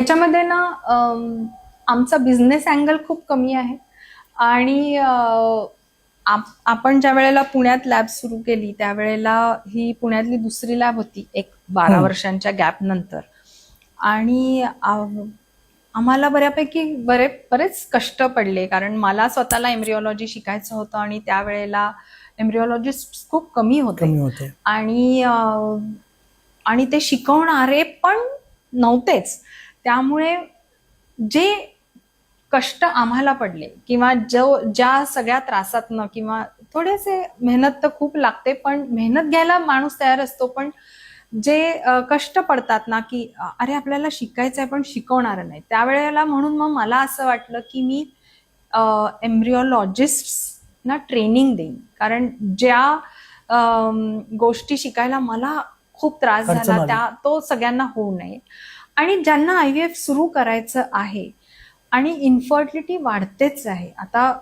ह्याच्यामध्ये ना आमचा बिझनेस अँगल खूप कमी आहे. आणि आपण ज्या वेळेला पुण्यात लॅब सुरू केली त्यावेळेला ही पुण्यातली दुसरी लॅब होती एक बारा. वर्षांच्या गॅप नंतर. आणि आम्हाला बऱ्यापैकी बरे बरेच कष्ट पडले. कारण मला स्वतःला एम्ब्रिओलॉजी शिकायचं होतं आणि त्यावेळेला एम्ब्रिओलॉजिस्ट खूप कमी होते. आणि आणि ते शिकवणारे पण नव्हतेच. त्यामुळे जे कष्ट आम्हाला पडले किंवा जो ज्या सगळ्या त्रासातनं किंवा थोडेसे मेहनत तर खूप लागते पण मेहनत घ्यायला माणूस तयार असतो पण जे कष्ट पडतात ना की अरे आपल्याला शिकायचं आहे पण शिकवणार नाही. त्यावेळेला म्हणून मग मला असं वाटलं की मी एम्ब्रिओलॉजिस्ट ना ट्रेनिंग देईन. कारण ज्या गोष्टी शिकायला मला खूप त्रास झाला. त्या तो सगळ्यांना होऊ नये. आणि ज्यांना आय व्ही एफ सुरू करायचं आहे आणि इन्फर्टिलिटी वाढतेच आहे. आता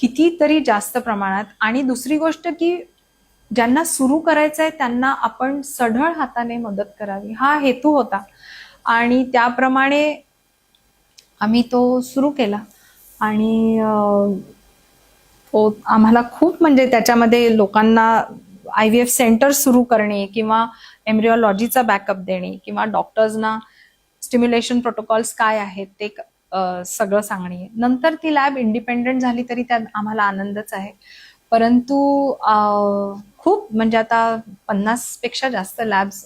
कितीतरी जास्त प्रमाणात आणि दुसरी गोष्ट की ज्यांना सुरू करायचं आहे त्यांना आपण सढळ हाताने मदत करावी. हा हेतू होता. आणि त्याप्रमाणे आम्ही तो सुरू केला. आणि तो आम्हाला खूप म्हणजे त्याच्यामध्ये लोकांना आय व्ही एफ सेंटर सुरू करणे किंवा एम्ब्रिओलॉजीचा बॅकअप देणे किंवा डॉक्टर्सना स्टिम्युलेशन प्रोटोकॉल्स काय आहेत ते सगळं सांगणे. नंतर ती लॅब इंडिपेंडेंट झाली तरी त्यात आम्हाला आनंदच आहे. परंतु खूप म्हणजे आता पन्नासपेक्षा जास्त लॅब्स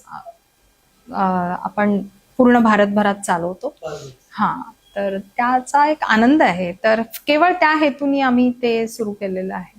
आपण पूर्ण भारतभरात चालवतो. हा तर त्याचा एक आनंद आहे. तर केवळ त्या हेतूने आम्ही ते सुरू केलेलं आहे.